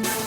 Bye.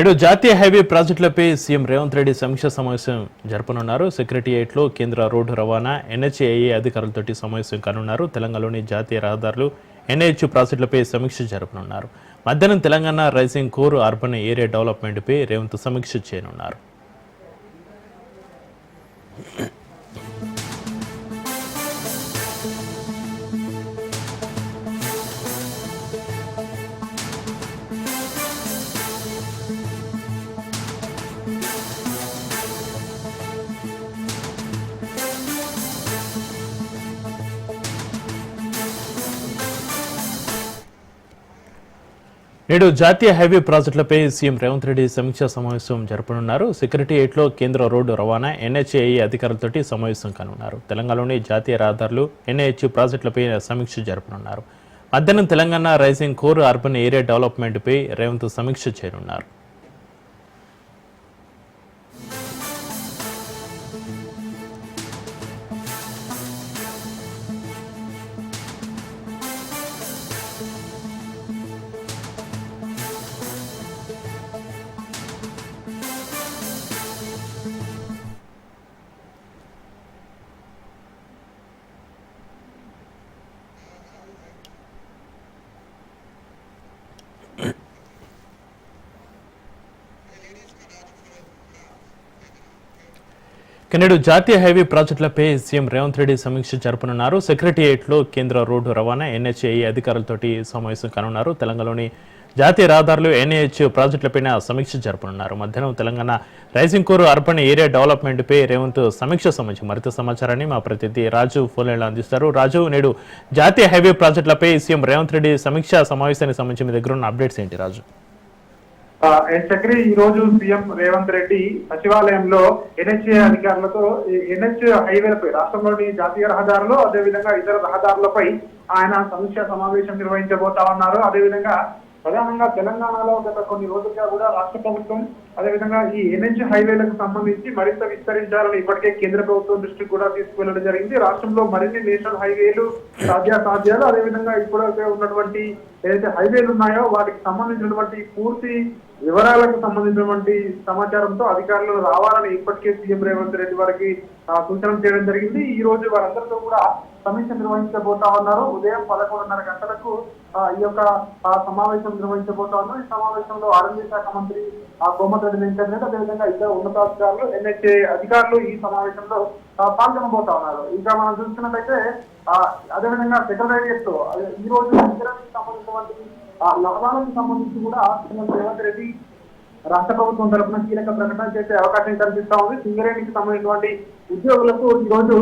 నేడు జాతీయ highway ప్రాజెక్టులపై సీఎం రేవంత్ రెడ్డి సమీక్ష సమావేశం జరపనున్నారు. సెక్రటేరియట్లో కేంద్ర రోడ్డు రవాణా ఎన్హెచ్ఏఏ అధికారులతోటి సమావేశం కానున్నారు. తెలంగాణలోని జాతీయ రహదారులు ఎన్హెచ్ ప్రాజెక్టులపై సమీక్ష జరపనున్నారు. మధ్యాహ్నం Telangana rising core urban area డెవలప్మెంట్పై Revanth సమీక్ష చేయనున్నారు. నేడు జాతీయ హైవే ప్రాజెక్టులపై సీఎం రేవంత్ రెడ్డి సమీక్షా సమావేశం జరపనున్నారు. సెక్రటేరియట్లో కేంద్ర రోడ్డు రవాణా ఎన్హెచ్ఏఈ అధికారులతోటి సమావేశం కానున్నారు. తెలంగాణలోని జాతీయ రహదారులు ఎన్హెచ్ ప్రాజెక్టులపై సమీక్ష జరపనున్నారు. మధ్యాహ్నం Telangana rising core urban area డెవలప్మెంట్పై Revanth సమీక్ష చేయనున్నారు. నేడు జాతీయ హైవే ప్రాజెక్టులపై సీఎం రేవంత్ రెడ్డి సమీక్ష జరపనున్నారు. సెక్రటేరియట్లో కేంద్ర రోడ్డు రవాణా ఎన్హెచ్ఏఈ అధికారులతోటి సమావేశం కానున్నారు. తెలంగాణలోని జాతీయ రహదారులు ఎన్హెచ్ ప్రాజెక్టులపై సమీక్ష జరపనున్నారు. మధ్యాహ్నం Telangana rising core urban area డెవలప్మెంట్పై Revanth సమీక్ష సంబంధించి మరింత సమాచారాన్ని మా ప్రతినిధి రాజు ఫోన్లైన్లో అందిస్తారు. రాజు నేడు జాతీయ హైవే ప్రాజెక్టులపై సీఎం రేవంత్ రెడ్డి సమీక్ష సమావేశానికి సంబంధించి మీ దగ్గర ఉన్న అప్డేట్స్ ఏంటి రాజు? చక్రి ఈ రోజు సీఎం రేవంత్ రెడ్డి సచివాలయంలో ఎన్హెచ్ఏ అధికారులతో ఎన్హెచ్ హైవేలపై రాష్ట్రంలోని జాతీయ రహదారులు అదేవిధంగా ఇతర రహదారులపై ఆయన సమీక్ష సమావేశం నిర్వహించబోతా ఉన్నారు అదేవిధంగా ప్రధానంగా తెలంగాణలో గత కొన్ని రోజులుగా కూడా రాష్ట్ర ప్రభుత్వం అదేవిధంగా ఈ ఎన్హెచ్ హైవేలకు సంబంధించి మరింత విస్తరించాలని ఇప్పటికే కేంద్ర ప్రభుత్వం దృష్టికి కూడా తీసుకువెళ్ళడం జరిగింది. రాష్ట్రంలో మరిన్ని నేషనల్ హైవేలు సాధ్యాసాధ్యాలు అదేవిధంగా ఇప్పుడైతే ఉన్నటువంటి ఏదైతే హైవేలు ఉన్నాయో వాటికి సంబంధించినటువంటి పూర్తి వివరాలకు సంబంధించినటువంటి సమాచారంతో అధికారులు రావాలని ఇప్పటికే సీఎం రేవంత్ రెడ్డి వారికి సూచన చేయడం జరిగింది. ఈ రోజు వారందరితో కూడా సమీక్ష నిర్వహించబోతా ఉన్నారు. ఉదయం పదకొండున్నర గంటలకు ఈ యొక్క సమావేశం నిర్వహించబోతా ఉన్నారు. ఈ సమావేశంలో ఆరోగ్య శాఖ మంత్రి ఆ, కోమటిరెడ్డి వెంకటరెడ్డి అదేవిధంగా ఇతర ఉన్నతాధికారులు ఎన్హెచ్ఏ అధికారులు ఈ సమావేశంలో పాల్గొనబోతా ఉన్నారు. ఇంకా మనం చూసుకున్నట్లయితే అదేవిధంగా సెక్రటేరియట్ అదే ఈ రోజు సంబంధించినటువంటి ఆ, లాభాలకు సంబంధించి కూడా సీఎం రేవంత్ రెడ్డి రాష్ట్ర ప్రభుత్వం తరఫున కీలక ప్రకటన చేసే అవకాశం కనిపిస్తా ఉంది. సింగరేణికి సంబంధించినటువంటి ఉద్యోగులకు ఈ రోజు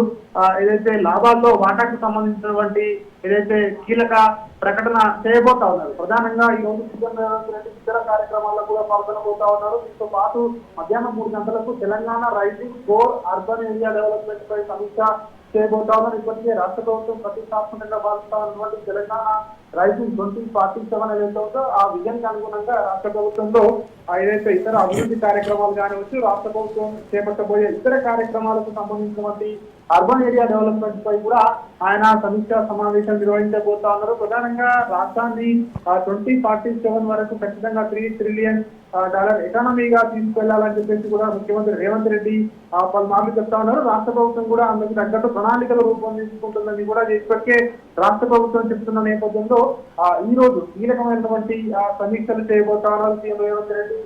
ఏదైతే లాభాల్లో వాటాకు సంబంధించినటువంటి ఏదైతే కీలక ప్రకటన చేయబోతా ఉన్నారు. ప్రధానంగా ఈ రోజు ఇతర కార్యక్రమాల్లో కూడా పాల్గొనబోతా ఉన్నారు. దీంతో పాటు మధ్యాహ్నం మూడు గంటలకు Telangana rising core urban area development పై సమీక్ష చేయబోతా ఉన్నారు. ఇప్పటికే రాష్ట్ర ప్రభుత్వం ప్రతిష్టాత్మకంగా భావిస్తా ఉన్నటువంటి Telangana rising twenty forty seven ఏదైతే ఉందో ఆ విజన్కి అనుగుణంగా రాష్ట్ర ప్రభుత్వంలో ఆ ఏదైతే ఇతర అభివృద్ధి కార్యక్రమాలు కానివచ్చు రాష్ట్ర ప్రభుత్వం చేపట్టబోయే ఇతర కార్యక్రమాలకు సంబంధించినటువంటి అర్బన్ ఏరియా డెవలప్మెంట్ పై కూడా ఆయన సమీక్షా సమావేశం నిర్వహించబోతా ఉన్నారు. ప్రధానంగా రాష్ట్రాన్ని ట్వంటీ ఫార్టీ సెవెన్ వరకు ఖచ్చితంగా త్రీ ట్రిలియన్ డాలర్ ఎకానమీగా తీసుకెళ్ళాలని చెప్పేసి కూడా ముఖ్యమంత్రి రేవంత్ రెడ్డి పలు పలుమార్లు చెప్తా ఉన్నారు. రాష్ట్ర ప్రభుత్వం కూడా అందుకు తగ్గట్టు ప్రణాళికలు రూపొందించుకుంటుందని కూడా ఇప్పటికే రాష్ట్ర ప్రభుత్వం చెప్తున్న నేపథ్యంలో ఆ, ఈ రోజు ఈ ఆ, సమీక్షలు చేయబోతారు సీఎం రేవంత్ రెడ్డి.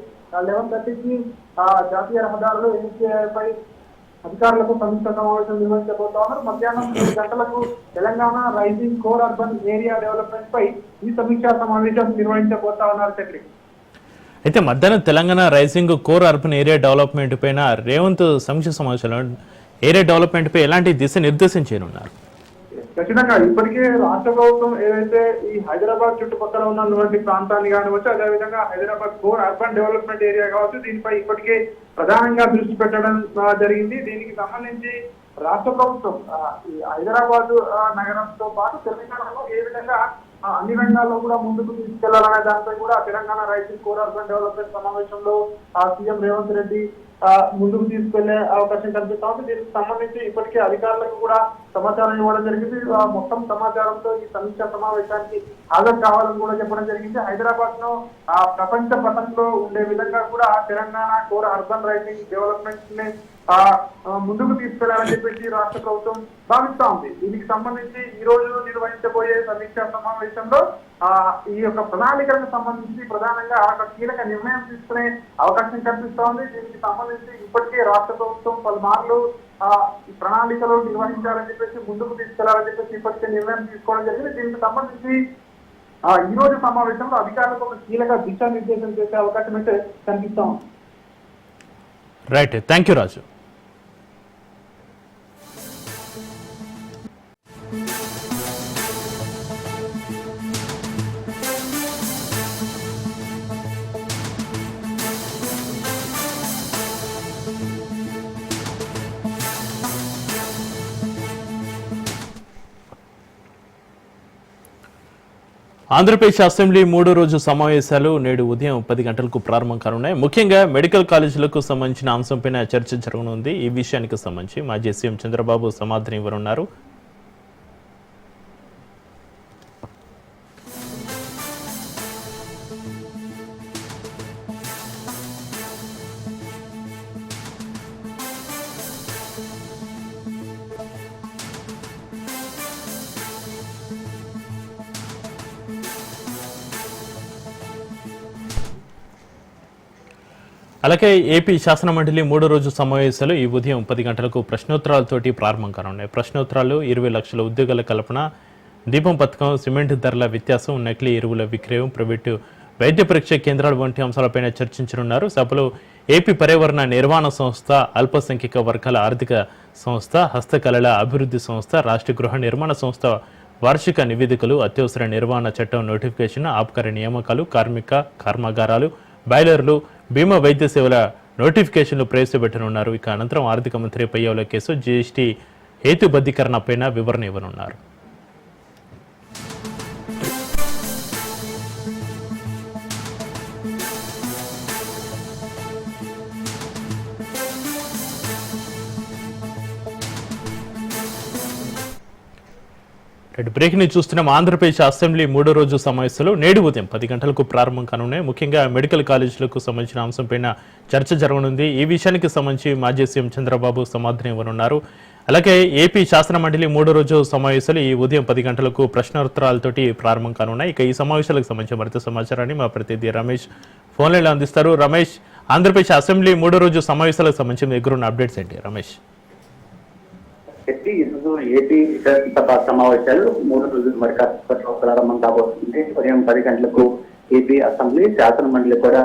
లెవెన్ థర్టీకి జాతీయ రహదారులు ఎన్నికపై అధికారులకు సమీక్ష సమావేశం నిర్వహించబోతా ఉన్నారు. మధ్యాహ్నం మూడు గంటలకు Telangana rising core urban area development పై ఈ సమీక్షా సమావేశం నిర్వహించబోతా ఉన్నారు సెక్రటరీ అయితే మధ్యాహ్నం Telangana rising core urban area development పైన రేవంత్ సమీక్ష సమావేశంలో ఏరియా డెవలప్మెంట్ పై ఎలాంటి దిశ నిర్దేశం చేయనున్నారు ఖచ్చితంగా ఇప్పటికే రాష్ట్ర ప్రభుత్వం ఏదైతే ఈ హైదరాబాద్ చుట్టుపక్కల ఉన్నటువంటి ప్రాంతాన్ని కానివచ్చు అదేవిధంగా Hyderabad core urban development area కావచ్చు దీనిపై ఇప్పటికే ప్రధానంగా దృష్టి పెట్టడం జరిగింది. దీనికి సంబంధించి రాష్ట్ర ప్రభుత్వం హైదరాబాద్ నగరంతో పాటు తెలంగాణలో ఏ విధంగా అన్ని రంగాల్లో కూడా ముందుకు తీసుకెళ్ళాలనే దానిపై కూడా Telangana rising core urban development సమావేశంలో ఆ, సీఎం రేవంత్ రెడ్డి ఆ, ముందుకు తీసుకెళ్ళే అవకాశం కనిపిస్తా ఉంది. దీనికి సంబంధించి ఇప్పటికే అధికారులకు కూడా సమాచారం ఇవ్వడం జరిగింది. మొత్తం సమాచారంతో ఈ సమీక్ష సమావేశానికి హాజరు కావాలని కూడా చెప్పడం జరిగింది. హైదరాబాద్ను ఆ ప్రపంచ పటంలో ఉండే విధంగా కూడా తెలంగాణ కోర్ అర్బన్ రైటింగ్ డెవలప్మెంట్ని ముందుకు తీసుకెళ్ళాలని చెప్పేసి రాష్ట్ర ప్రభుత్వం భావిస్తా ఉంది. దీనికి సంబంధించి ఈ రోజు నిర్వహించబోయే సమీక్షా సమావేశంలో ఆ ఈ యొక్క ప్రణాళికలకు సంబంధించి ప్రధానంగా ఒక కీలక నిర్ణయం తీసుకునే అవకాశం కనిపిస్తా ఉంది. దీనికి సంబంధించి ఇప్పటికే రాష్ట్ర ప్రభుత్వం పలుమార్లు ఆ ఈ ప్రణాళికలు నిర్వహించాలని చెప్పేసి ముందుకు తీసుకెళ్ళాలని చెప్పేసి ఇప్పటికే నిర్ణయం తీసుకోవడం జరిగింది. దీనికి సంబంధించి ఆ ఈ రోజు సమావేశంలో అధికారులకు ఒక కీలక దిశానిర్దేశం చేసే అవకాశం అయితే కనిపిస్తా ఉంది. Right thank you Raju Andhra Pradesh assembly మూడో రోజు సమావేశాలు నేడు ఉదయం పది గంటలకు ప్రారంభం కానున్నాయి. ముఖ్యంగా మెడికల్ కాలేజీలకు సంబంధించిన అంశంపైన చర్చ జరగనుంది. ఈ విషయానికి సంబంధించి మాజీ సీఎం చంద్రబాబు సమాధానం ఇవ్వనున్నారు. అలాగే ఏపీ శాసనమండలి మూడో రోజు సమావేశాలు ఈ ఉదయం పది గంటలకు ప్రశ్నోత్తరాలతోటి ప్రారంభం కానున్నాయి. ప్రశ్నోత్తరాలు ఇరవై లక్షల ఉద్యోగాల కల్పన దీపం పథకం సిమెంట్ ధరల వ్యత్యాసం నకిలీ ఎరువుల విక్రయం ప్రైవేటు వైద్య పరీక్ష కేంద్రాలు వంటి అంశాలపైన చర్చించనున్నారు. సభలో ఏపీ పర్యావరణ నిర్వహణ సంస్థ అల్పసంఖ్యక వర్గాల ఆర్థిక సంస్థ హస్తకళల అభివృద్ధి సంస్థ రాష్ట్ర గృహ నిర్మాణ సంస్థ వార్షిక నివేదికలు అత్యవసర నిర్వహణ చట్టం నోటిఫికేషన్ ఆబ్కారి నియామకాలు కార్మిక కర్మాగారాలు బాయిలర్లు బీమా వైద్య సేవల నోటిఫికేషన్లు ప్రవేశపెట్టనున్నారు. ఇక అనంతరం ఆర్థిక మంత్రి పయ్యవుల కేసు జీఎస్టీ హేతుబద్ధీకరణపైన వివరణ ఇవ్వనున్నారు. రైట్ బ్రేక్ని చూస్తున్నాం. ఆంధ్రప్రదేశ్ అసెంబ్లీ మూడో రోజు సమావేశాలు నేడు ఉదయం పది గంటలకు ప్రారంభం కానున్నాయి. ముఖ్యంగా మెడికల్ కాలేజీలకు సంబంధించిన అంశంపైన చర్చ జరగనుంది. ఈ విషయానికి సంబంధించి మాజీ సీఎం చంద్రబాబు సమాధానం ఇవ్వనున్నారు. అలాగే ఏపీ శాసన మండలి మూడో రోజు సమావేశాలు ఈ ఉదయం పది గంటలకు ప్రశ్నోత్తరాలతోటి ప్రారంభం కానున్నాయి. ఇక ఈ సమావేశాలకు సంబంధించిన మరింత సమాచారాన్ని మా ప్రతినిధి రమేష్ ఫోన్ అందిస్తారు. రమేష్ ఆంధ్రప్రదేశ్ అసెంబ్లీ మూడో రోజు సమావేశాలకు సంబంధించి దగ్గరున్న అప్డేట్స్ ఏంటి? రమేష్. ఏపీ శాసనసభ సమావేశాలు మూడు రోజులు మరి కాసేపట్లో ప్రారంభం కాబోతుంది. ఉదయం పది గంటలకు ఏపీ అసెంబ్లీ శాసన మండలి కూడా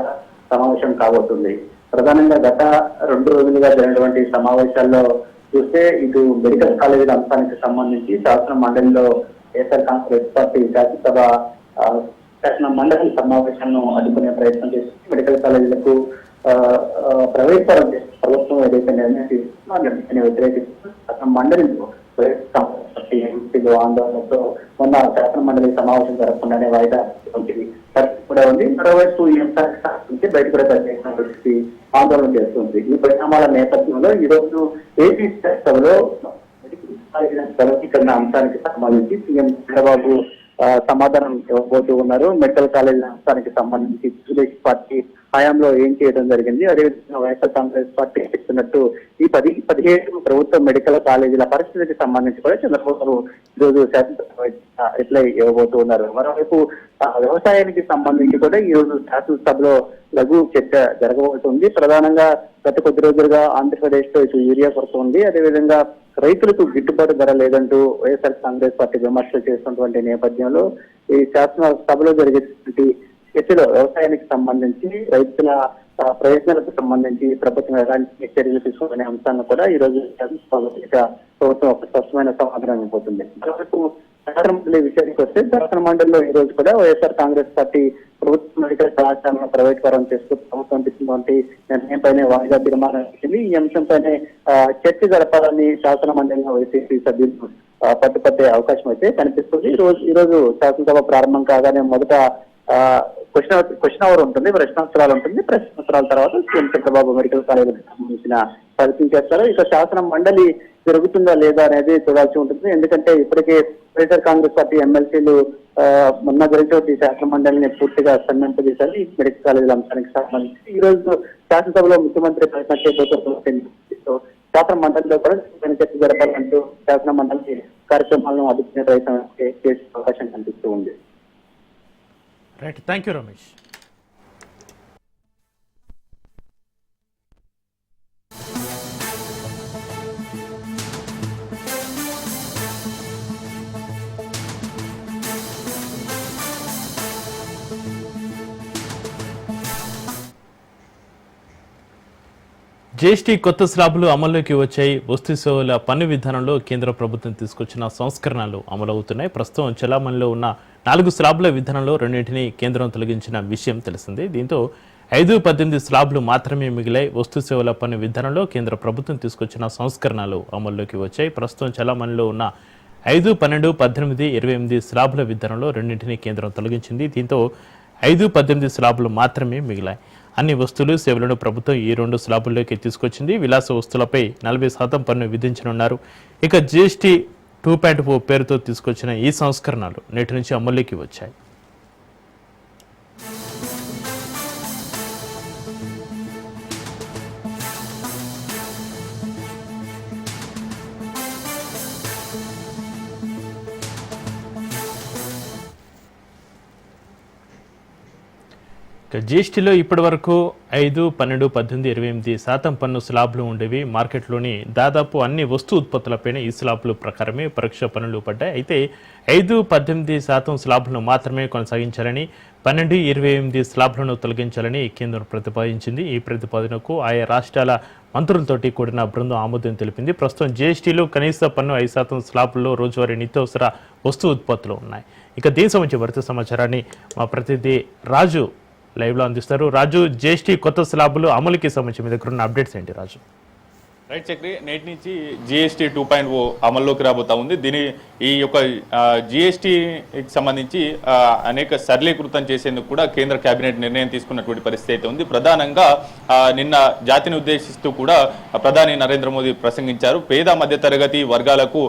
సమావేశం కాబోతుంది. ప్రధానంగా గత రెండు రోజులుగా జరిగినటువంటి సమావేశాల్లో చూస్తే ఇటు మెడికల్ కాలేజీల అంశానికి సంబంధించి శాసన మండలిలో వైఎస్ఆర్ కాంగ్రెస్ పార్టీ శాసనసభ శాసన మండలి సమావేశాలను అడ్డుకునే ప్రయత్నం చేస్తుంది. మెడికల్ కాలేజీలకు ఆ, ప్రభుత్వం ఏదైతే నిర్ణయం తీసుకుందో ఆ నిర్ణయాన్ని వ్యతిరేకిస్తూ శాసన మండలిలో వైఎస్ ఆందోళనతో మొన్న శాసన మండలి సమావేశం జరగకుండానే వాయిదా వంటివి పరిస్థితి కూడా ఉంది మరోవైపు ఈ బయట కూడా పరిస్థితి ఆందోళన చేస్తుంది ఈ పరిణామాల నేపథ్యంలో ఈ రోజు ఏపీ సభలో మెడికల్ అంశానికి సంబంధించి సీఎం చంద్రబాబు సమాధానం ఇవ్వబోతూ ఉన్నారు. మెడికల్ కాలేజీల అంశానికి సంబంధించి తెలుగుదేశం పార్టీ హయాంలో ఏం చేయడం జరిగింది? అదేవిధంగా వైఎస్ఆర్ కాంగ్రెస్ పార్టీ చెప్తున్నట్టు ఈ పది పదిహేడు ప్రభుత్వ మెడికల్ కాలేజీల పరిస్థితికి సంబంధించి కూడా చంద్రబాబు ఈ రోజు రిప్లై ఇవ్వబోతూ ఉన్నారు మరోవైపు వ్యవసాయానికి సంబంధించి కూడా ఈ రోజు శాసనసభలో లఘు చర్చ జరగబోతుంది. ప్రధానంగా గత కొద్ది రోజులుగా ఆంధ్రప్రదేశ్లో ఇటు యూరియా కొరత ఉంది. అదేవిధంగా రైతులకు గిట్టుబాటు ధర లేదంటూ వైఎస్ఆర్ కాంగ్రెస్ పార్టీ విమర్శలు చేస్తున్నటువంటి నేపథ్యంలో ఈ శాసన సభలో జరిగేటువంటి చర్చలో వ్యవసాయానికి సంబంధించి రైతుల ప్రయత్నాలకు ప్రయోజనాలకు సంబంధించి ప్రభుత్వం ఎలాంటి చర్యలు తీసుకునే అంశాలను కూడా ఈ రోజు ఇక ప్రభుత్వం ఒక స్పష్టమైన సమాధానం ఇవ్వబోతుంది. మరోవైపు శాసన మండలి విషయానికి వస్తే శాసన మండలిలో ఈ రోజు కూడా వైఎస్ఆర్ కాంగ్రెస్ పార్టీ ప్రభుత్వ మెడికల్ కళాశాలను ప్రైవేట్ చేస్తూ ప్రభుత్వం తీసుకున్నటువంటి నిర్ణయంపైనే వాయిదా తీర్మానం ఇచ్చింది ఈ అంశంపైనే చర్చ జరపాలని శాసన మండలిలో వైసీపీ సభ్యులు పట్టుపట్టే అవకాశం అయితే కనిపిస్తుంది. ఈ రోజు ఈ రోజు శాసనసభ ప్రారంభం కాగానే మొదట క్వశ్చన్ క్వశ్చన్ అవర్ ఉంటుంది ప్రశ్నోత్తరాలు ఉంటుంది. ప్రశ్నోత్తరాల తర్వాత సీఎం చంద్రబాబు మెడికల్ కాలేజ్ సంబంధించిన పరిచయం చేస్తారు. ఇక శాసన మండలి జరుగుతుందా లేదా అనేది చూడాల్సి ఉంటుంది. ఎందుకంటే ఇప్పటికే వైఎస్ఆర్ కాంగ్రెస్ పార్టీ ఎమ్మెల్సీలు మొన్న జరిగినటువంటి శాసన మండలిని పూర్తిగా సన్నింపజేశారు ఈ మెడికల్ కాలేజీల అంశానికి సంబంధించి. ఈ రోజు శాసనసభలో ముఖ్యమంత్రి ప్రశ్న చేయబోతున్న శాసన మండలిలో కూడా సుదీర్ఘమైన చర్చ జరపాలంటూ శాసన మండలి కార్యక్రమాలను అభివృద్ధి ప్రయత్నం చేసే అవకాశం కనిపిస్తూ ఉంది. Right thank you Ramesh. GST కొత్త స్లాబులు అమల్లోకి వచ్చాయి. వస్తు సేవల పన్ను విధానంలో కేంద్ర ప్రభుత్వం తీసుకొచ్చిన సంస్కరణలు అమలవుతున్నాయి. ప్రస్తుతం చలామణిలో ఉన్న నాలుగు స్లాబుల విధానంలో రెండింటిని కేంద్రం తొలగించిన విషయం తెలిసిందే. దీంతో ఐదు పద్దెనిమిది స్లాబులు మాత్రమే మిగిలాయి వస్తు సేవల పన్ను విధానంలో కేంద్ర ప్రభుత్వం తీసుకొచ్చిన సంస్కరణలు అమల్లోకి వచ్చాయి. ప్రస్తుతం చలామణిలో ఉన్న ఐదు పన్నెండు పద్దెనిమిది ఇరవై ఎనిమిది స్లాబుల విధానంలో రెండింటిని కేంద్రం తొలగించింది. దీంతో ఐదు పద్దెనిమిది స్లాబులు మాత్రమే మిగిలాయి. అన్ని వస్తువులు సేవలను ప్రభుత్వం ఈ రెండు స్లాబుల్లోకి తీసుకొచ్చింది. విలాస వస్తువులపై నలభై శాతం పన్ను విధించనున్నారు. ఇక జీఎస్టీ టూ పాయింట్ ఓ పేరుతో తీసుకొచ్చిన ఈ సంస్కరణలు నేటి నుంచి అమల్లోకి వచ్చాయి. జీఎస్టీలో ఇప్పటి వరకు ఐదు పన్నెండు పద్దెనిమిది ఇరవై ఎనిమిది శాతం పన్ను స్లాబ్లు ఉండేవి. మార్కెట్లోని దాదాపు అన్ని వస్తు ఉత్పత్తులపైన ఈ స్లాబ్లు ప్రకారమే పరోక్ష పన్నులు పడ్డాయి. అయితే ఐదు పద్దెనిమిది శాతం స్లాబ్లను మాత్రమే కొనసాగించాలని పన్నెండు ఇరవై ఎనిమిది స్లాబ్లను తొలగించాలని కేంద్రం ప్రతిపాదించింది. ఈ ప్రతిపాదనకు ఆయా రాష్ట్రాల మంత్రులతోటి కూడిన బృందం ఆమోదం తెలిపింది. ప్రస్తుతం జీఎస్టీలో కనీస పన్ను ఐదు శాతం స్లాబ్లో రోజువారీ నిత్యావసర వస్తు ఉత్పత్తులు ఉన్నాయి. ఇక దేశం సంబంధించి భర్తీ సమాచారాన్ని మా ప్రతినిధి రాజు లైవ్లో అందిస్తారు. రాజు జిఎస్టీ కొత్త స్లాబులు అమలుకి సంబంధించి మీ దగ్గర ఉన్న అప్డేట్స్ ఏంటి రాజు? రైట్ చక్రి నేటి నుంచి జిఎస్టీ టూ పాయింట్ ఓ అమల్లోకి రాబోతా ఉంది. దీని ఈ యొక్క జిఎస్టీకి సంబంధించి అనేక సరళీకృతం చేసేందుకు కూడా కేంద్ర కేబినెట్ నిర్ణయం తీసుకున్నటువంటి పరిస్థితి అయితే ఉంది. ప్రధానంగా నిన్న జాతిని ఉద్దేశిస్తూ కూడా ప్రధాని నరేంద్ర మోదీ ప్రసంగించారు. పేద మధ్యతరగతి వర్గాలకు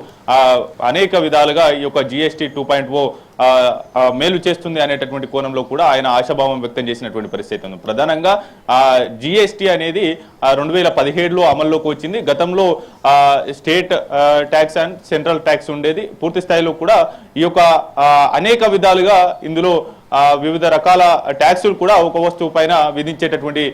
అనేక విధాలుగా ఈ యొక్క జిఎస్టీ టూ పాయింట్ ఓ మేలు చేస్తుంది అనేటటువంటి కోణంలో కూడా ఆయన ఆశాభావం వ్యక్తం చేసినటువంటి పరిస్థితి ఉంది. ప్రధానంగా జిఎస్టీ అనేది రెండు వేల పదిహేడులో అమల్లోకి వచ్చింది. గతంలో state tax and central tax ఉండేది. పూర్తి స్థాయిలో కూడా ఈ యొక్క అనేక విధాలుగా ఇందులో వివిధ రకాల ట్యాక్సులు కూడా ఒక వస్తువు పైన విధించేటటువంటి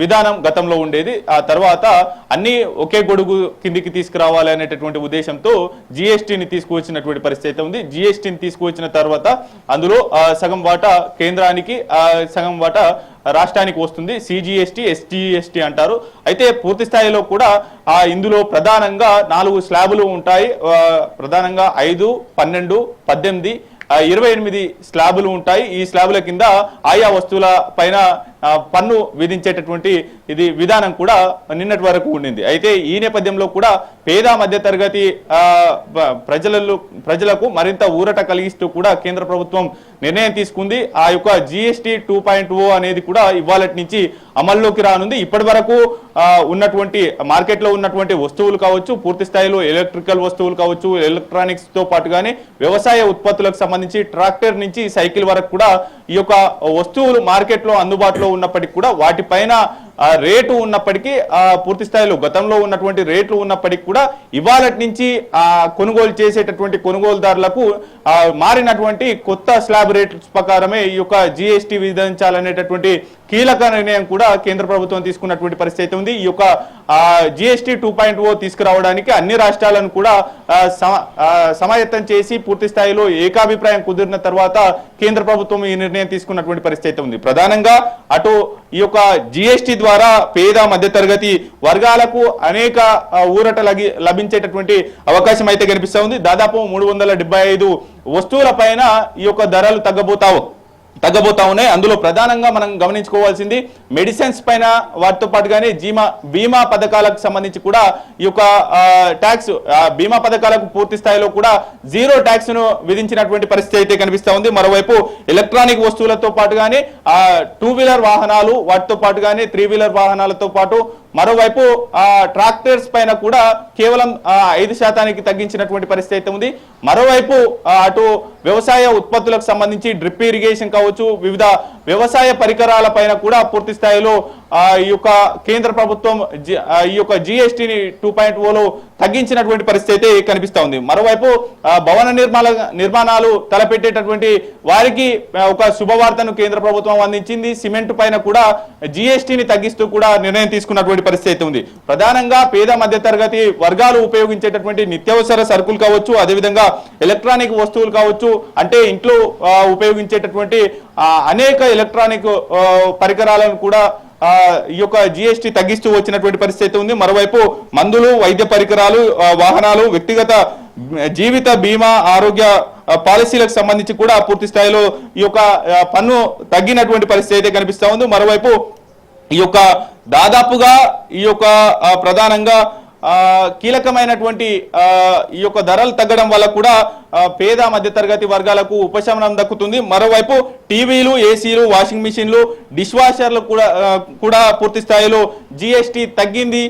విధానం గతంలో ఉండేది. ఆ తర్వాత అన్ని ఒకే గొడుగు కిందికి తీసుకురావాలి అనేటటువంటి ఉద్దేశంతో జిఎస్టీని తీసుకువచ్చినటువంటి పరిస్థితి అయితే ఉంది. జిఎస్టీని తీసుకువచ్చిన తర్వాత అందులో సగం వాటా కేంద్రానికి సగం వాటా రాష్ట్రానికి వస్తుంది. సిజిఎస్టీ ఎస్జిఎస్టీ అంటారు. అయితే పూర్తి స్థాయిలో కూడా ఆ ఇందులో ప్రధానంగా నాలుగు స్లాబులు ఉంటాయి. ప్రధానంగా ఐదు పన్నెండు పద్దెనిమిది ఇరవై ఎనిమిది స్లాబులు ఉంటాయి. ఈ స్లాబుల కింద ఆయా వస్తువుల పైన పన్ను విధించేటటువంటి ఇది విధానం కూడా నిన్నటి వరకు ఉండింది. అయితే ఈ నేపథ్యంలో కూడా పేద మధ్య తరగతి ప్రజలలో ప్రజలకు మరింత ఊరట కలిగిస్తూ కూడా కేంద్ర ప్రభుత్వం నిర్ణయం తీసుకుంది. ఆ యొక్క జిఎస్టీ టూ పాయింట్ ఓ అనేది కూడా ఇవాళటి నుంచి అమల్లోకి రానుంది. ఇప్పటి వరకు ఉన్నటువంటి మార్కెట్లో ఉన్నటువంటి వస్తువులు కావచ్చు పూర్తి స్థాయిలో ఎలక్ట్రికల్ వస్తువులు కావచ్చు ఎలక్ట్రానిక్స్తో పాటుగానే వ్యవసాయ ఉత్పత్తులకు సంబంధించి ట్రాక్టర్ నుంచి సైకిల్ వరకు కూడా ఈ యొక్క వస్తువులు మార్కెట్లో అందుబాటులో ఉన్నప్పటికీ కూడా వాటిపైన ఆ, రేటు ఉన్నప్పటికీ ఆ, పూర్తి స్థాయిలో గతంలో ఉన్నటువంటి రేట్లు ఉన్నప్పటికీ కూడా ఇవాళ నుంచి ఆ, కొనుగోలు చేసేటటువంటి కొనుగోలుదారులకు ఆ, మారినటువంటి కొత్త స్లాబ్ రేట్స్ ప్రకారమే ఈ యొక్క జిఎస్టీ విధించాలనేటటువంటి కీలక నిర్ణయం కూడా కేంద్ర ప్రభుత్వం తీసుకున్నటువంటి పరిస్థితి అయితే ఉంది. ఈ యొక్క జిఎస్టీ టూ పాయింట్ ఓ తీసుకురావడానికి అన్ని రాష్ట్రాలను కూడా సమాయత్తం చేసి పూర్తి స్థాయిలో ఏకాభిప్రాయం కుదిరిన తర్వాత కేంద్ర ప్రభుత్వం ఈ నిర్ణయం తీసుకున్నటువంటి పరిస్థితి అయితే ఉంది. ప్రధానంగా అటు ఈ యొక్క జిఎస్టీ ద్వారా పేద మధ్యతరగతి వర్గాలకు అనేక ఊరట లభించేటటువంటి అవకాశం అయితే కనిపిస్తూ ఉంది. దాదాపు మూడు వందల డెబ్బై ఐదు వస్తువుల పైన ఈ యొక్క ధరలు తగ్గబోతావు తగ్గబోతా ఉన్నాయి. అందులో ప్రధానంగా మనం గమనించుకోవాల్సింది మెడిసిన్స్ పైన వాటితో పాటుగానే జీమా బీమా పథకాలకు సంబంధించి కూడా ఈ యొక్క ట్యాక్స్ బీమా పథకాలకు పూర్తి స్థాయిలో కూడా జీరో ట్యాక్స్ను విధించినటువంటి పరిస్థితి అయితే కనిపిస్తా ఉంది. మరోవైపు ఎలక్ట్రానిక్ వస్తువులతో పాటుగానే ఆ టూ వీలర్ వాహనాలు వాటితో పాటుగానే త్రీ వీలర్ వాహనాలతో పాటు మరోవైపు ఆ ట్రాక్టర్స్ పైన కూడా కేవలం ఐదు శాతానికి తగ్గించినటువంటి పరిస్థితి అయితే ఉంది. మరోవైపు అటు వ్యవసాయ ఉత్పత్తులకు సంబంధించి డ్రిప్ ఇరిగేషన్ కావచ్చు వివిధ వ్యవసాయ పరికరాల పైన కూడా పూర్తి స్థాయిలో ఈ యొక్క కేంద్ర ప్రభుత్వం ఈ యొక్క జిఎస్టిని టూ పాయింట్ ఓలో తగ్గించినటువంటి పరిస్థితి అయితే ఉంది. మరోవైపు భవన నిర్మాణ నిర్మాణాలు తలపెట్టేటటువంటి వారికి ఒక శుభవార్తను కేంద్ర ప్రభుత్వం అందించింది. సిమెంట్ పైన కూడా జిఎస్టిని తగ్గిస్తూ కూడా నిర్ణయం తీసుకున్నటువంటి పరిస్థితి అయితే ఉంది. ప్రధానంగా పేద మధ్యతరగతి వర్గాలు ఉపయోగించేటటువంటి నిత్యావసర సరుకులు కావచ్చు అదేవిధంగా ఎలక్ట్రానిక్ వస్తువులు కావచ్చు అంటే ఇంట్లో ఉపయోగించేటటువంటి అనేక ఎలక్ట్రానిక్ పరికరాలను కూడా ఈ యొక్క జిఎస్టీ తగ్గిస్తూ వచ్చినటువంటి పరిస్థితి అయితే ఉంది. మరోవైపు మందులు వైద్య పరికరాలు వాహనాలు వ్యక్తిగత జీవిత బీమా ఆరోగ్య పాలసీలకు సంబంధించి కూడా పూర్తి స్థాయిలో ఈ యొక్క పన్ను తగ్గినటువంటి పరిస్థితి అయితే కనిపిస్తూ ఉంది. మరోవైపు ఈ యొక్క దాదాపుగా ఈ యొక్క ప్రధానంగా కీలకమైనటువంటి ఈ యొక్క ధరలు తగ్గడం వల్ల కూడా పేద మధ్యతరగతి వర్గాలకు ఉపశమనం దక్కుతుంది. మరోవైపు టీవీలు ఏసీలు వాషింగ్ మిషన్లు డిష్ వాషర్లు కూడా కూడా పూర్తి స్థాయిలో జిఎస్టీ తగ్గింది.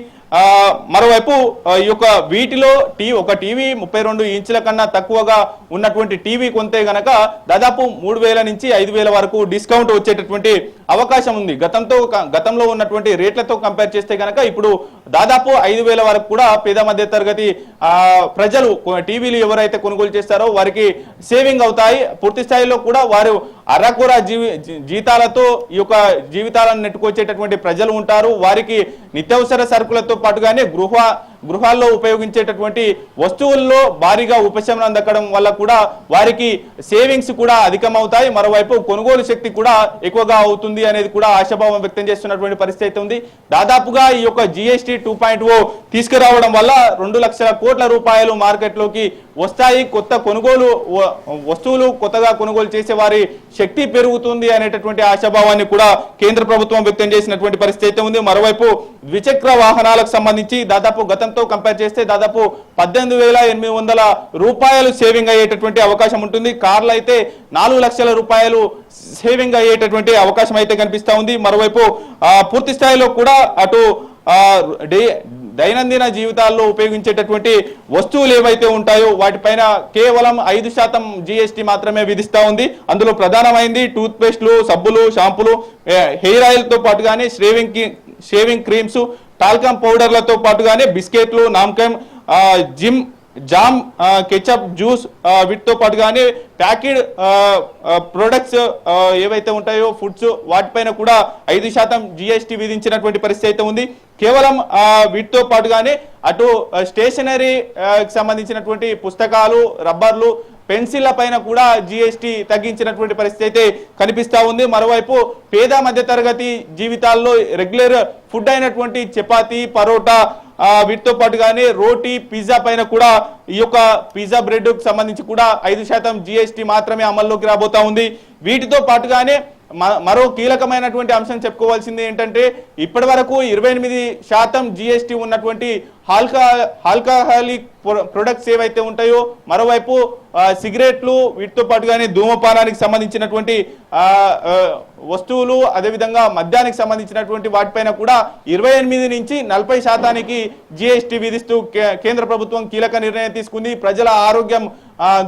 మరోవైపు ఈ యొక్క వీటిలో టీ ఒక టీవీ ముప్పై రెండు ఇంచుల కన్నా తక్కువగా ఉన్నటువంటి టీవీ కొంతే గనక దాదాపు మూడు వేల నుంచి ఐదు వేల వరకు డిస్కౌంట్ వచ్చేటటువంటి అవకాశం ఉంది. గతంతో గతంలో ఉన్నటువంటి రేట్లతో కంపేర్ చేస్తే గనక ఇప్పుడు దాదాపు ఐదు వేల వరకు కూడా పేద మధ్య తరగతి ప్రజలు టీవీలు ఎవరైతే కొనుగోలు చేస్తారో వారికి సేవింగ్ అవుతాయి. పూర్తి స్థాయిలో కూడా వారు అరకుర జీవి జీతాలతో ఈ యొక్క జీవితాలను నెట్టుకొచ్చేటటువంటి ప్రజలు ఉంటారు. వారికి నిత్యావసర సరుకులతో పాటుగానే గృహ గృహాల్లో ఉపయోగించేటటువంటి వస్తువుల్లో భారీగా ఉపశమనం దక్కడం వల్ల కూడా వారికి సేవింగ్స్ కూడా అధికమవుతాయి. మరోవైపు కొనుగోలు శక్తి కూడా ఎక్కువగా అవుతుంది అనేది కూడా ఆశాభావం వ్యక్తం చేస్తున్నటువంటి పరిస్థితి అయితే ఉంది. దాదాపుగా ఈ యొక్క జిఎస్టీ టూ పాయింట్ ఓ తీసుకురావడం వల్ల రెండు లక్షల కోట్ల రూపాయలు మార్కెట్లోకి వస్తాయి. కొత్త కొనుగోలు వస్తువులు కొత్తగా కొనుగోలు చేసే వారి శక్తి పెరుగుతుంది అనేటటువంటి ఆశాభావాన్ని కూడా కేంద్ర ప్రభుత్వం వ్యక్తం చేసినటువంటి పరిస్థితి అయితే ఉంది. మరోవైపు ద్విచక్ర వాహనాలకు సంబంధించి దాదాపు గతం గతంతో కంపేర్ చేస్తే దాదాపు పద్దెనిమిది వేల ఎనిమిది వందల రూపాయలు సేవింగ్ అయ్యేటటువంటి అవకాశం ఉంటుంది. కార్లు అయితే నాలుగు లక్షల రూపాయలు సేవింగ్ అయ్యేటటువంటి అవకాశం అయితే కనిపిస్తూ ఉంది. మరోవైపు పూర్తి స్థాయిలో కూడా అటు డే- దైనందిన జీవితాల్లో ఉపయోగించేటటువంటి వస్తువులు ఏవైతే ఉంటాయో వాటిపైన కేవలం ఐదు శాతం జిఎస్టీ మాత్రమే విధిస్తూ ఉంది. అందులో ప్రధానమైంది టూత్ పేస్ట్లు సబ్బులు షాంపులు హెయిర్ ఆయిల్తో పాటు పాటుగానే షేవింగ్ షేవింగ్ క్రీమ్స్ టాల్కమ్ పౌడర్లతో పాటుగానే బిస్కెట్లు నామకం జిమ్ జామ్ కెచప్ జ్యూస్ వీటితో పాటుగానే ప్యాకెడ్ ప్రొడక్ట్స్ ఏవైతే ఉంటాయో ఫుడ్స్ వాటిపైన కూడా ఐదు శాతం జిఎస్టీ విధించినటువంటి పరిస్థితి అయితే ఉంది. కేవలం వీటితో పాటుగానే అటు స్టేషనరీ సంబంధించినటువంటి పుస్తకాలు రబ్బర్లు పెన్సిళ్ళ పైన కూడా జీఎస్టీ తగ్గించినటువంటి పరిస్థితి అయితే కనిపిస్తా ఉంది. మరోవైపు పేద మధ్య తరగతి జీవితాల్లో రెగ్యులర్ ఫుడ్ అయినటువంటి చపాతీ పరోటా వీటితో పాటుగానే రోటీ పిజ్జా పైన కూడా ఈ యొక్క పిజ్జా బ్రెడ్కు సంబంధించి కూడా ఐదు శాతం జీఎస్టీ మాత్రమే అమల్లోకి రాబోతా ఉంది. వీటితో పాటుగానే మరో కీలకమైనటువంటి అంశం చెప్పుకోవాల్సింది ఏంటంటే ఇప్పటి వరకు ఇరవై ఎనిమిది శాతం జిఎస్టీ ఉన్నటువంటి ఆల్కా ఆల్కహాలిక్ ప్రొడక్ట్స్ ఏవైతే ఉంటాయో మరోవైపు సిగరెట్లు వీటితో పాటుగానే ధూమపానానికి సంబంధించినటువంటి వస్తువులు అదేవిధంగా మద్యానికి సంబంధించినటువంటి వాటిపైన కూడా ఇరవై ఎనిమిది నుంచి నలభై శాతానికి జిఎస్టీ విధిస్తూ కే- కేంద్ర ప్రభుత్వం కీలక నిర్ణయం తీసుకుంది. ప్రజల ఆరోగ్యం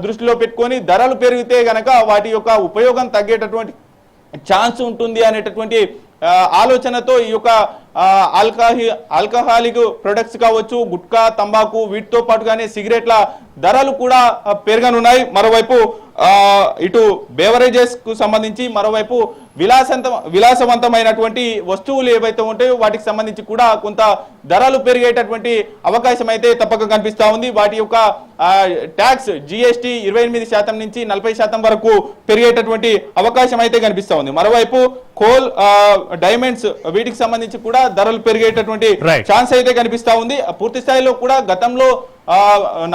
దృష్టిలో పెట్టుకొని ధరలు పెరిగితే గనక వాటి యొక్క ఉపయోగం తగ్గేటటువంటి ఛాన్స్ ఉంటుంది అనేటటువంటి ఆలోచనతో ఈ యొక్క ఆ, ఆల్కహి ఆల్కహాలిక్ ప్రొడక్ట్స్ కావచ్చు గుట్కా తంబాకు వీటితో పాటుగానే సిగరెట్ల ధరలు కూడా పెరగనున్నాయి. మరోవైపు ఇటు బేవరేజెస్కు సంబంధించి మరోవైపు విలాసంత విలాసవంతమైనటువంటి వస్తువులు ఏవైతే ఉంటాయో వాటికి సంబంధించి కూడా కొంత ధరలు పెరిగేటటువంటి అవకాశం అయితే తప్పక కనిపిస్తా ఉంది. వాటి యొక్క ట్యాక్స్ జిఎస్టి ఇరవై ఎనిమిది శాతం నుంచి నలభై శాతం వరకు పెరిగేటటువంటి అవకాశం అయితే కనిపిస్తా ఉంది. మరోవైపు కోల్ డైమండ్స్ వీటికి సంబంధించి కూడా ధరలు పెరిగేటటువంటి. ఛాన్స్ అయితే కనిపిస్తా ఉంది. పూర్తి స్థాయిలో కూడా గతంలో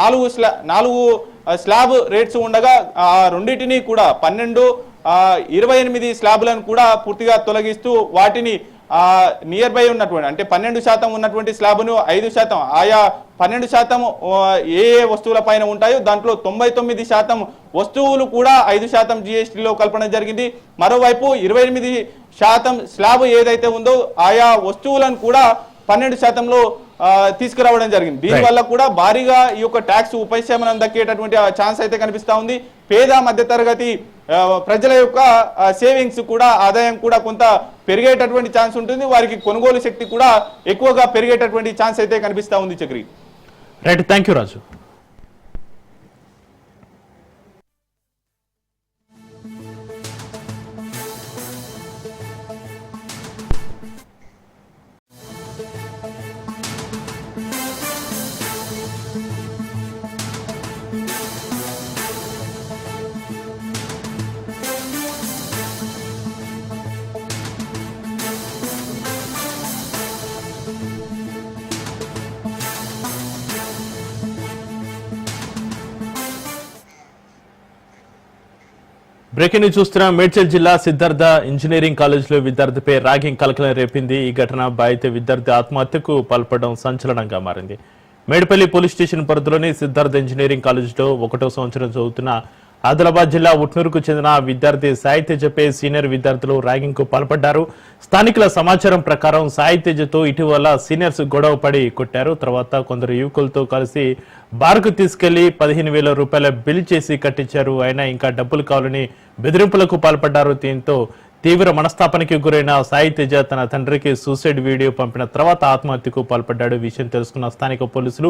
నాలుగు నాలుగు స్లాబ్ రేట్స్ ఉండగా ఆ రెండింటిని కూడా పన్నెండు ఇరవై ఎనిమిది స్లాబులను కూడా పూర్తిగా తొలగిస్తూ వాటిని నియర్ బై ఉన్నటువంటి అంటే పన్నెండు శాతం ఉన్నటువంటి స్లాబ్ను ఐదు శాతం ఆయా పన్నెండు శాతం ఏ ఏ వస్తువుల పైన ఉంటాయో దాంట్లో తొంభై తొమ్మిది శాతం వస్తువులు కూడా ఐదు శాతం జిఎస్టీలో కల్పన జరిగింది. మరోవైపు ఇరవై ఎనిమిది శాతం స్లాబ్ ఏదైతే ఉందో ఆయా వస్తువులను కూడా పన్నెండు శాతంలో తీసుకురావడం జరిగింది. దీనివల్ల కూడా భారీగా ఈ యొక్క ట్యాక్స్ ఉపశమనం దక్కేటటువంటి ఛాన్స్ అయితే కనిపిస్తా ఉంది. పేద మధ్యతరగతి ప్రజల యొక్క సేవింగ్స్ కూడా ఆదాయం కూడా కొంత పెరిగేటటువంటి ఛాన్స్ ఉంటుంది. వారికి కొనుగోలు శక్తి కూడా ఎక్కువగా పెరిగేటటువంటి ఛాన్స్ అయితే కనిపిస్తా ఉంది Chakri. Right thank you Raju breaking news చూస్తున్న మేడ్చల్ జిల్లా సిద్ధార్థ ఇంజనీరింగ్ కాలేజీలో విద్యార్థిపై ర్యాగింగ్ కలకలం రేపింది. ఈ ఘటన బాధిత విద్యార్థి ఆత్మహత్యకు పాల్పడడం సంచలనంగా మారింది. మేడిపల్లి పోలీస్ స్టేషన్ పరిధిలోని సిద్ధార్థ ఇంజనీరింగ్ కాలేజీలో ఒకటో సంవత్సరం చదువుతున్న ఆదిలాబాద్ జిల్లా ఉట్నూరుకు చెందిన విద్యార్థి సాయి చెప్పే సీనియర్ విద్యార్థులు ర్యాగింగ్కు పాల్పడ్డారు. స్థానికుల సమాచారం ప్రకారం సాయితేజతో ఇటీవల సీనియర్స్ గొడవ పడి కొట్టారు. తర్వాత కొందరు యువకులతో కలిసి బార్కు తీసుకెళ్ళి పదిహేను వేల రూపాయల బిల్ చేసి కట్టించారు. అయినా ఇంకా డబ్బులు కావాలని బెదిరింపులకు పాల్పడ్డారు. దీంతో తీవ్ర మనస్తాపానికి గురైన సాయి తేజ తన తండ్రికి సూసైడ్ వీడియో పంపిన తర్వాత ఆత్మహత్యకు పాల్పడ్డాడు. విషయం తెలుసుకున్న స్థానిక పోలీసులు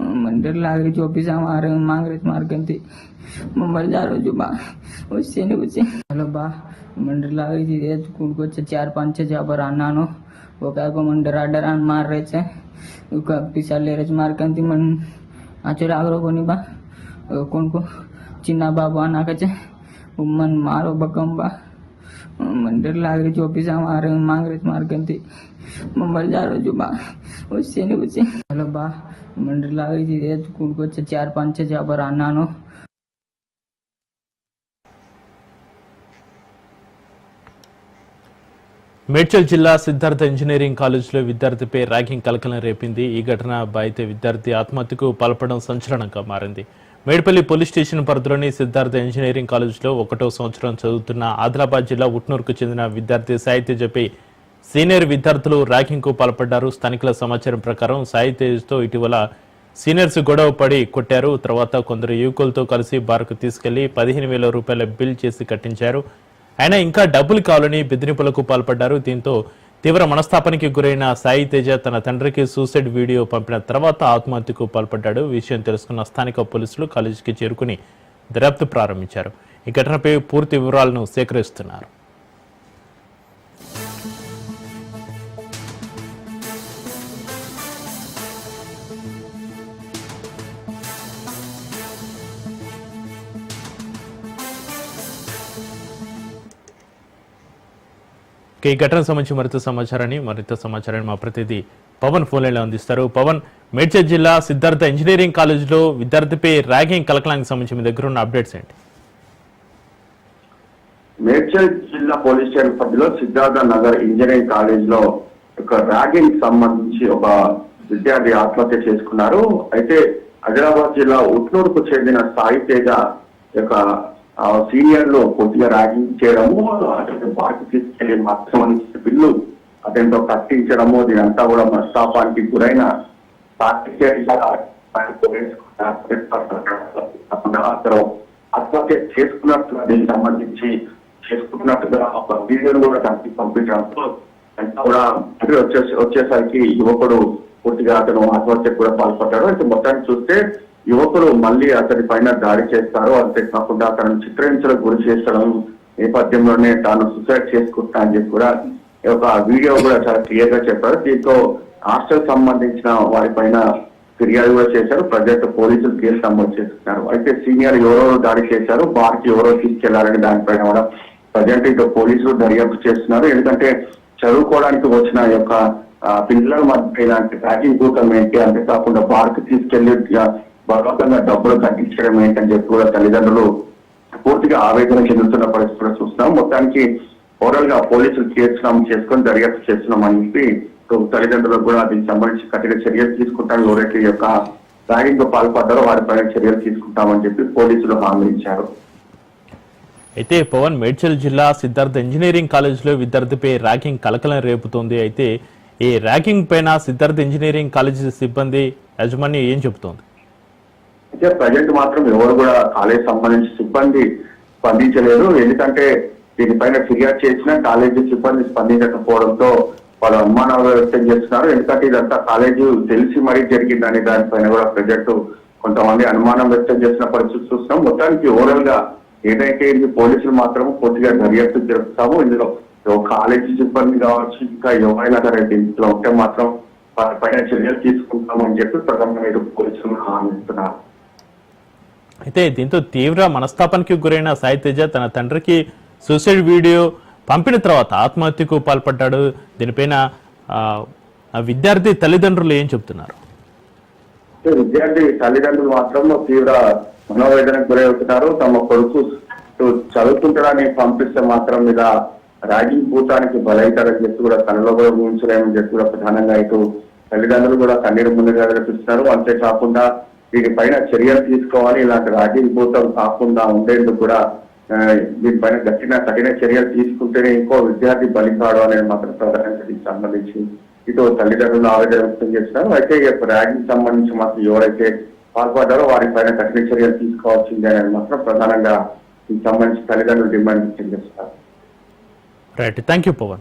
મંડળ લાગે છે ઓફિસ અમારે માંગરેજ માર્ગથી મમ્મર જારો જો બા. વચ્ચે ને વચ્ચે હલો બા મંડળ લાગે છે એ વચ્ચે ચાર પાંચ છે જ્યાં પર આનાનો વકાકો મંડળ આડર આન માર રહે છે પીસા લેરેજ માર્ગથી મન આચો આગરો કોની બા? કોણ કો ચિના બા બા નાખે છે. મન મારો બકમ બા. મંડળ લાગે છે ઓફિસ અમારે માંગરેજ માર્ગથી મમ્મર જારો જો બા. వచ్చాను వచ్చాను బా మండ్రిలాగా పంచ చేపరు అన్నాను. మేడ్చల్ జిల్లా సిద్ధార్థ ఇంజనీరింగ్ కాలేజీలో విద్యార్థిపై ర్యాగింగ్ కలకలం రేపింది. ఈ ఘటన బాధిత విద్యార్థి ఆత్మహత్యకు పలపడం సంచలనంగా మారింది. మేడ్పల్లి పోలీస్ స్టేషన్ పరిధిలోని సిద్ధార్థ ఇంజనీరింగ్ కాలేజీలో ఒకటో సంవత్సరం చదువుతున్న ఆదిలాబాద్ జిల్లా ఉట్నూర్కు చెందిన విద్యార్థి సాహిత్య సాహిత్యజపై సీనియర్ విద్యార్థులు ర్యాగింగ్కు పాల్పడ్డారు. స్థానికుల సమాచారం ప్రకారం సాయి తేజ్తో ఇటీవల సీనియర్స్ గొడవ పడి కొట్టారు. తర్వాత కొందరు యువకులతో కలిసి బార్కు తీసుకెళ్ళి పదిహేను వేల రూపాయల బిల్ చేసి కట్టించారు. ఆయన ఇంకా డబ్బులు కావాలని బెదిరింపులకు పాల్పడ్డారు. దీంతో తీవ్ర మనస్తాపానికి గురైన సాయి తేజ తన తండ్రికి సూసైడ్ వీడియో పంపిన తర్వాత ఆత్మహత్యకు పాల్పడ్డాడు. విషయం తెలుసుకున్న స్థానిక పోలీసులు కాలేజీకి చేరుకుని దర్యాప్తు ప్రారంభించారు. ఈ ఘటనపై పూర్తి వివరాలను సేకరిస్తున్నారు. ఈ ఘటన సంబంధించి మరింత సమాచారాన్ని మరింత సమాచారాన్ని మా ప్రతినిధి పవన్ ఫోన్లైన్లో అందిస్తారు. పవన్ మేడ్చల్ జిల్లా సిద్ధార్థ ఇంజనీరింగ్ కాలేజీలో విద్యార్థిపై ర్యాగింగ్ కలకలానికి సంబంధించి మీ దగ్గర ఉన్న అప్డేట్స్ ఏంటి? మేడ్చల్ జిల్లా పోలీస్ స్టేషన్ పరిధిలో సిద్ధార్థ నగర్ ఇంజనీరింగ్ కాలేజ్లో ఒక ర్యాగింగ్ సంబంధించి ఒక విద్యార్థి ఆత్మహత్య చేసుకున్నారు. అయితే ఆదిలాబాద్ జిల్లా ఉట్నూరుకు చెందిన సాయి తేజ యొక్క సీనియర్లు కొద్దిగా ర్యాగింగ్ చేయడము అతని బాకి తీసుకెళ్ళి మాకు సంబంధించిన బిల్లు అతనితో కట్టించడము దీనంతా కూడా మనస్తాపానికి గురైన అతను ఆత్మహత్య చేసుకున్నట్టుగా దీనికి సంబంధించి చేసుకున్నట్టుగా ఒక వీడియోను కూడా దానికి పంపించడంతో అంతా కూడా అంటే వచ్చేసి వచ్చేసరికి యువకుడు పూర్తిగా అతను ఆత్మహత్యకు కూడా పాల్పడ్డాడు. అయితే మొత్తాన్ని చూస్తే యువకులు మళ్ళీ అతని పైన దాడి చేస్తారు. అంతేకాకుండా అతను చిత్రహింసలకు గురి చేస్తడం నేపథ్యంలోనే తాను సూసైడ్ చేసుకుంటా అని చెప్పి కూడా ఒక వీడియో కూడా చాలా క్లియర్గా చెప్పారు. దీంతో హాస్టల్ సంబంధించిన వారి పైన ఫిర్యాదు కూడా చేశారు. ప్రజెంట్ పోలీసులు కేసు నమోదు చేస్తున్నారు. అయితే సీనియర్ ఎవరెవరు దాడి చేశారు. బార్కి ఎవరో తీసుకెళ్ళారని దానిపైన కూడా ప్రజెంట్ ఇంకా పోలీసులు దర్యాప్తు చేస్తున్నారు. ఎందుకంటే చదువుకోవడానికి వచ్చిన యొక్క పిల్లల మధ్య ఇలాంటి ప్యాకింగ్ దూకం ఏంటి? అంతేకాకుండా బార్కి తీసుకెళ్ళి బలవంతంగా డబ్బులు తగ్గించడం ఏంటని చెప్పి కూడా తల్లిదండ్రులు పూర్తిగా ఆవేదన చెందుతున్న పరిస్థితి కూడా చూస్తున్నాం. మొత్తానికి ఓవరాల్గా పోలీసులు కేసు నమోదు చేసుకొని దర్యాప్తు చేస్తున్నాం అని చెప్పి తల్లిదండ్రులకు కూడా దీనికి సంబంధించి కఠిన చర్యలు తీసుకుంటాం ఎవరైతే యొక్క ర్యాగింగ్కు పాల్పడ్డారో. వారిపైన చర్యలు తీసుకుంటామని చెప్పి పోలీసులు హామీ ఇచ్చారు. అయితే పవన్ మేడ్చల్ జిల్లా సిద్ధార్థ ఇంజనీరింగ్ కాలేజీలో విద్యార్థిపై ర్యాగింగ్ కలకలం రేపుతోంది. అయితే ఈ ర్యాగింగ్ పైన సిద్ధార్థ ఇంజనీరింగ్ కాలేజీ సిబ్బంది యాజమాన్యం ఏం చెబుతోంది? అయితే ప్రజెంట్ మాత్రం ఎవరు కూడా కాలేజ్ సంబంధించి సిబ్బంది స్పందించలేదు. ఎందుకంటే దీనిపైన ఫిర్యాదు చేసిన కాలేజీ సిబ్బంది స్పందించకపోవడంతో వాళ్ళు అనుమానాలు వ్యక్తం చేస్తున్నారు. ఎందుకంటే ఇదంతా కాలేజీ తెలిసి మరీ జరిగిందని దానిపైన కూడా ప్రజెంట్ కొంతమంది అనుమానం వ్యక్తం చేసిన పరిస్థితి చూస్తున్నాం. మొత్తానికి ఓవరాల్గా ఏదైతే ఇది పోలీసులు మాత్రం పూర్తిగా దర్యాప్తు జరుపుతాము ఇందులో కాలేజీ సిబ్బంది కావచ్చు ఇంకా ఎవరైనా సరే దీంట్లో ఉంటే మాత్రం వారిపైన చర్యలు తీసుకుంటామని చెప్పి ప్రధానంగా ఇటు పోలీసులు హామీ ఇస్తున్నారు. అయితే దీంతో తీవ్ర మనస్తాపానికి గురైన సాయి తేజ తన తండ్రికి సూసైడ్ వీడియో పంపిన తర్వాత ఆత్మహత్యకు పాల్పడ్డాడు. దీనిపైన ఆ, విద్యార్థి తల్లిదండ్రులు ఏం చెప్తున్నారు విద్యార్థి తల్లిదండ్రులు మాత్రం తీవ్ర మనోవేదనకు గురవుతున్నారు తమ కొడుకు చదువుకుంటాడని పంపిస్తే మాత్రం మీద రాగింగ్ భూతానికి బలైతారని చెప్పి కూడా తనలో కూడా ఊహించలేమని చెప్పి కూడా ప్రధానంగా ఇటు తల్లిదండ్రులు కూడా కన్నీరు ముందుగా కనిపిస్తున్నారు అంతేకాకుండా దీనిపైన చర్యలు తీసుకోవాలి ఇలాంటి ర్యాగింగ్ భూతం కాకుండా ఉండేందుకు కూడా దీనిపైన కఠిన కఠిన చర్యలు తీసుకుంటేనే ఇంకో విద్యార్థి బలి అనేది మాత్రం ప్రధానంగా దీనికి సంబంధించి ఇటు తల్లిదండ్రులు ఆవేదన వ్యక్తం చేస్తున్నారు. అయితే ఈ యొక్క ర్యాగింగ్ సంబంధించి మాత్రం ఎవరైతే పాల్పడ్డారో వారిపైన కఠిన చర్యలు తీసుకోవాల్సిందే అనేది మాత్రం ప్రధానంగా దీనికి సంబంధించి తల్లిదండ్రులు డిమాండ్ వ్యక్తం చేస్తారు రైట్ థ్యాంక్ యూ పవన్